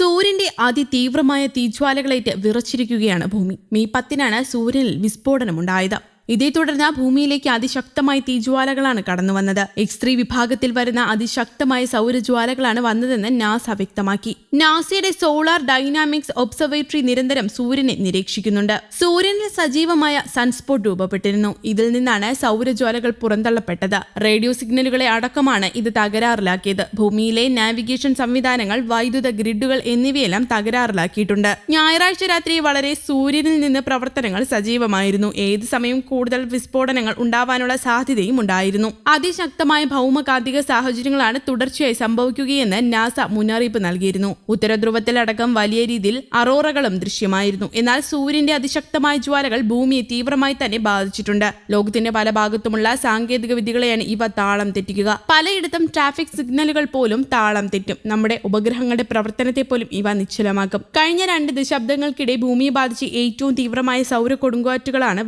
സൂര്യന്റെ അതിതീവ്രമായ തീജ്വാലകളേറ്റ് വിറച്ചിരിക്കുകയാണ് ഭൂമി. മെയ് പത്തിനാണ് സൂര്യനിൽ വിസ്ഫോടനമുണ്ടായത്. ഇതേ തുടർന്ന് ഭൂമിയിലേക്ക് അതിശക്തമായ തീജ്വാലകളാണ് കടന്നു വന്നത്. എക്സ് ത്രീ വിഭാഗത്തിൽ വരുന്ന അതിശക്തമായ സൗരജ്വാലകളാണ് വന്നതെന്ന് നാസ വ്യക്തമാക്കി. നാസയുടെ സോളാർ ഡൈനാമിക്സ് ഒബ്സർവേറ്ററി നിരന്തരം സൂര്യനെ നിരീക്ഷിക്കുന്നുണ്ട്. സൂര്യനിൽ സജീവമായ സൺസ്പോട്ട് രൂപപ്പെട്ടിരുന്നു. ഇതിൽ നിന്നാണ് സൗരജ്വാലകൾ പുറന്തള്ളപ്പെട്ടത്. റേഡിയോ സിഗ്നലുകളെ അടക്കമാണ് ഇത് തകരാറിലാക്കിയത്. ഭൂമിയിലെ നാവിഗേഷൻ സംവിധാനങ്ങൾ വൈദ്യുത ഗ്രിഡുകൾ എന്നിവയെല്ലാം തകരാറിലാക്കിയിട്ടുണ്ട്. ഞായറാഴ്ച രാത്രി വളരെ സൂര്യനിൽ നിന്ന് പ്രവർത്തനങ്ങൾ സജീവമായിരുന്നു. ഏത് സമയം കൂടുതൽ വിസ്ഫോടനങ്ങൾ ഉണ്ടാവാനുള്ള സാധ്യതയും ഉണ്ടായിരുന്നു. അതിശക്തമായ ഭൗമകാന്തിക സാഹചര്യങ്ങളാണ് തുടർച്ചയായി സംഭവിക്കുകയെന്ന് നാസ മുന്നറിയിപ്പ് നൽകിയിരുന്നു. ഉത്തരധ്രുവത്തിലടക്കം വലിയ രീതിയിൽ അറോറകളും ദൃശ്യമായിരുന്നു. എന്നാൽ സൂര്യന്റെ അതിശക്തമായ ജ്വാലകൾ ഭൂമിയെ തീവ്രമായി തന്നെ ബാധിച്ചിട്ടുണ്ട്. ലോകത്തിന്റെ പല ഭാഗത്തുമുള്ള സാങ്കേതിക വിദ്യകളെയാണ് ഇവ താളം തെറ്റിക്കുക. പലയിടത്തും ട്രാഫിക് സിഗ്നലുകൾ പോലും താളം തെറ്റും. നമ്മുടെ ഉപഗ്രഹങ്ങളുടെ പ്രവർത്തനത്തെ പോലും ഇവ നിശ്ചലമാക്കും. കഴിഞ്ഞ രണ്ട് ദശാബ്ദങ്ങൾക്കിടെ ഭൂമിയെ ബാധിച്ച് ഏറ്റവും തീവ്രമായ സൗര കൊടുങ്കാറ്റുകളാണ്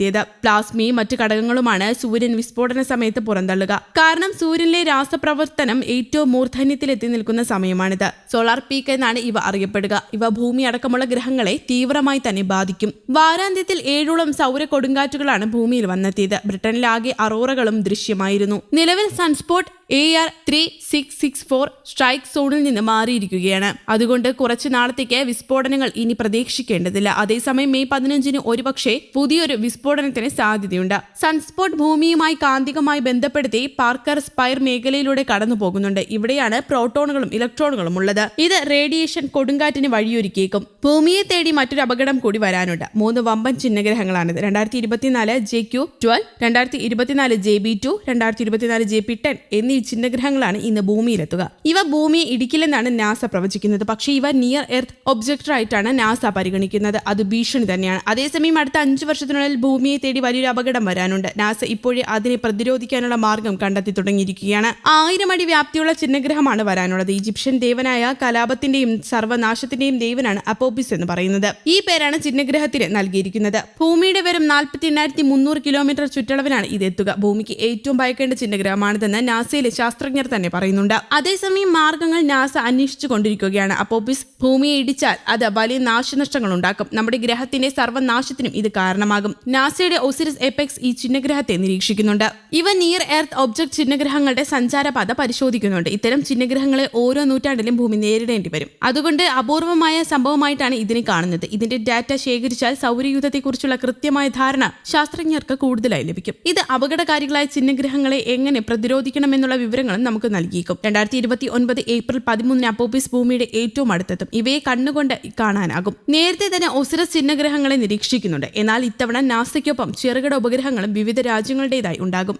വാരാന്ത്യത്തിലെത്തിയത് പ്ലാസ്മയും മറ്റു ഘടകങ്ങളുമാണ് സൂര്യൻ വിസ്ഫോടന സമയത്ത് പുറന്തള്ളുക. കാരണം സൂര്യനിലെ രാസപ്രവർത്തനം ഏറ്റവും മൂർധന്യത്തിലെത്തി നിൽക്കുന്ന സമയമാണിത്. സോളാർ പീക്ക് എന്നാണ് ഇവ അറിയപ്പെടുക. ഇവ ഭൂമി അടക്കമുള്ള ഗ്രഹങ്ങളെ തീവ്രമായി തന്നെ ബാധിക്കും. വാരാന്ത്യത്തിൽ ഏഴോളം സൗര കൊടുങ്കാറ്റുകളാണ് ഭൂമിയിൽ വന്നെത്തിയത്. ബ്രിട്ടനിലാകെ അറോറകളും ദൃശ്യമായിരുന്നു. നിലവിൽ sunspot A R three six six four strike സോണിൽ നിന്ന് മാറിയിരിക്കുകയാണ്. അതുകൊണ്ട് കുറച്ചു നാളത്തേക്ക് വിസ്ഫോടനങ്ങൾ ഇനി പ്രതീക്ഷിക്കേണ്ടതില്ല. അതേസമയം മെയ് പതിനഞ്ചിന് ഒരുപക്ഷെ പുതിയൊരു വിസ്ഫോടനത്തിന് സാധ്യതയുണ്ട്. സൺസ്പോട്ട് ഭൂമിയുമായി കാന്തികമായി ബന്ധപ്പെടുത്തി പാർക്കർ സ്പൈർ മേഖലയിലൂടെ കടന്നു പോകുന്നുണ്ട് ഇവിടെയാണ് പ്രോട്ടോണുകളും ഇലക്ട്രോണുകളും ഉള്ളത്. ഇത് റേഡിയേഷൻ കൊടുങ്കാറ്റിന് വഴിയൊരുക്കിയേക്കും. ഭൂമിയെ തേടി മറ്റൊരു അപകടം കൂടി വരാനുണ്ട്. മൂന്ന് വമ്പൻ ചിഹ്നഗ്രഹങ്ങളാണിത്. രണ്ടായിരത്തി ഇരുപത്തിനാല് ജെ ക്യു ട്വൽവ് രണ്ടായിരത്തി ഇരുപത്തിനാല് ജെ ബി ടു രണ്ടായിരത്തി ഇരുപത്തിനാല് ജെ പി ടെൻ എന്നീ ചിഹ്നഗ്രഹങ്ങളാണ് ഇന്ന് ഭൂമിയിലെത്തുക. ഇവ ഭൂമിയെ ഇടിക്കില്ലെന്നാണ് നാസ പ്രവചിക്കുന്നത്. പക്ഷേ ഇവ നിയർ എർത്ത് ഒബ്ജക്റ്റ് ആയിട്ടാണ് നാസ പരിഗണിക്കുന്നത്. അത് ഭീഷണി തന്നെയാണ്. അതേസമയം അടുത്ത അഞ്ചു വർഷത്തിനുള്ളിൽ ഭൂമിയെ തേടി വലിയൊരു അപകടം വരാനുണ്ട്. നാസ ഇപ്പോഴേ അതിനെ പ്രതിരോധിക്കാനുള്ള മാർഗം കണ്ടെത്തി തുടങ്ങിയിരിക്കുകയാണ്. ആയിരം അടി വ്യാപ്തിയുള്ള ചിഹ്നഗ്രഹമാണ് വരാനുള്ളത്. ഈജിപ്ഷ്യൻ ദേവനായ കലാപത്തിന്റെയും സർവനാശത്തിന്റെയും ദേവനാണ് അപ്പോപ്പിസ് എന്ന് പറയുന്നത്. ഈ പേരാണ് ചിഹ്നഗ്രഹത്തിന് നൽകിയിരിക്കുന്നത്. ഭൂമിയുടെ വെറും നാൽപ്പത്തി എണ്ണായിരത്തി മുന്നൂറ് കിലോമീറ്റർ ചുറ്റളവിലാണ് ഇത് എത്തുക. ഭൂമിക്ക് ഏറ്റവും ഭയക്കേണ്ട ചിഹ്നഗ്രഹമാണിതെന്ന് നാസയിലെ ശാസ്ത്രജ്ഞർ തന്നെ പറയുന്നുണ്ട്. അതേസമയം മാർഗങ്ങൾ നാസ അന്വേഷിച്ചു കൊണ്ടിരിക്കുകയാണ് അപ്പോപ്പിസ് ഭൂമിയെ ഇടിച്ചാൽ അത് വലിയ നാശനഷ്ടങ്ങൾ ഉണ്ടാക്കും നമ്മുടെ ഗ്രഹത്തിന്റെ സർവനാശത്തിനും ഇത് കാരണമാകും. നാസയുടെ ഒസിരിസ് എപെക്സ് ഈ ചിഹ്നഗ്രഹത്തെ നിരീക്ഷിക്കുന്നുണ്ട്. ഇവ നിയർ എർത്ത് ഒബ്ജക്ട് ചിഹ്നഗ്രഹങ്ങളുടെ സഞ്ചാരപാത പരിശോധിക്കുന്നുണ്ട്. ഇത്തരം ചിഹ്നഗ്രഹങ്ങളെ ഓരോ നൂറ്റാണ്ടിലും ഭൂമി നേരിടേണ്ടി വരും. അതുകൊണ്ട് അപൂർവമായ സംഭവമായിട്ടാണ് ഇതിനെ കാണുന്നത്. ഇതിന്റെ ഡാറ്റ ശേഖരിച്ചാൽ സൗരയൂഥത്തെക്കുറിച്ചുള്ള കൃത്യമായ ധാരണ ശാസ്ത്രജ്ഞർക്ക് കൂടുതലായി ലഭിക്കും. ഇത് അപകടകാരികളായ ചിഹ്നഗ്രഹങ്ങളെ എങ്ങനെ പ്രതിരോധിക്കണമെന്നുള്ള വിവരങ്ങളും നമുക്ക് നൽകിയേക്കും. രണ്ടായിരത്തി ഇരുപത്തി ഒൻപത് ഏപ്രിൽ പതിമൂന്നിന് അപ്പോപ്പിസ് ഭൂമിയുടെ ഏറ്റവും അടുത്തെത്തും. ഇവയെ കണ്ണുകൊണ്ട് കാണാനാകും. നേരത്തെ തന്നെ ഒസിറസ് ചിഹ്നഗ്രഹങ്ങളെ നിരീക്ഷിക്കുന്നുണ്ട്. എന്നാൽ ഇത്തവണ നാസയ്ക്കൊപ്പം ചെറുകിട ഉപഗ്രഹങ്ങളും വിവിധ രാജ്യങ്ങളുടേതായി ഉണ്ടാകും.